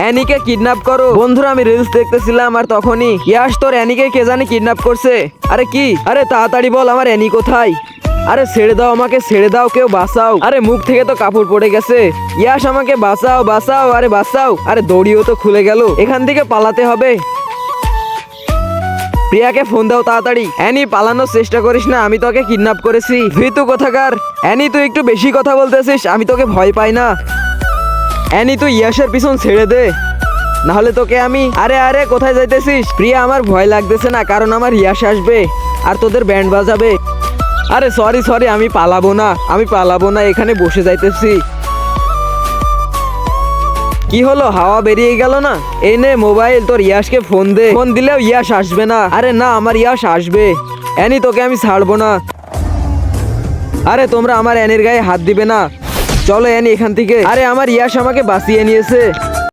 অ্যানিকে kidnap করো। বন্ধুরা, আমি রিলস দেখতেছিলাম আর তখনই, ইয়াস, তোর অ্যানিকে কে জানি কিডন্যাপ করছে। আরে কি? আরে তাড়াতাড়ি বল, আমার অ্যানি কোথায়? আরে ছেড়ে দাও আমাকে, ছেড়ে দাও, কেউ বাঁচাও। আরে মুখ থেকে তো কাপড় পড়ে গেছে। ইয়াস, আমাকে বাঁচাও বাঁচাও, আরে বাঁচাও। আরে দড়িও তো খুলে গেল। এখান থেকে পালাতে হবে। প্রিয়াকে ফোন দাও তাড়াতাড়ি। অ্যানি, পালানোর চেষ্টা করিস না, আমি তোকে কিডন্যাপ করেছি। ভীতু কোথাকার? অ্যানি, তুই একটু বেশি কথা বলতেছিস, আমি তোকে ভয় পাই না। অ্যানি তুই ইয়াসের পিছন ছেড়ে দে। নাহলে তোকে আমি আরে আরে কোথায় যাইতেছিস? প্রিয়া, আমার ভয় লাগতেছে না, কারণ আমার ইয়াস আসবে আর তোদের ব্যান্ড বাজাবে। আরে সরি সরি আমি পালাবো না, আমি পালাবো না, এখানে বসে যাইতেছি। কি হলো? হাওয়া বেরিয়ে গেল না? এই নে মোবাইল, তোর ইয়াসকে ফোন দে। ফোন দিলেও ইয়াস আসবে না। আরে না, আমার ইয়াস আসবে। অ্যানি তোকে আমি ছাড়বো না। আরে তোমরা আমার অ্যানির গায়ে হাত দিবে না। চলো এখান থেকে। আরে আমার ইয়াস আমাকে বাঁচিয়ে নিয়েছে।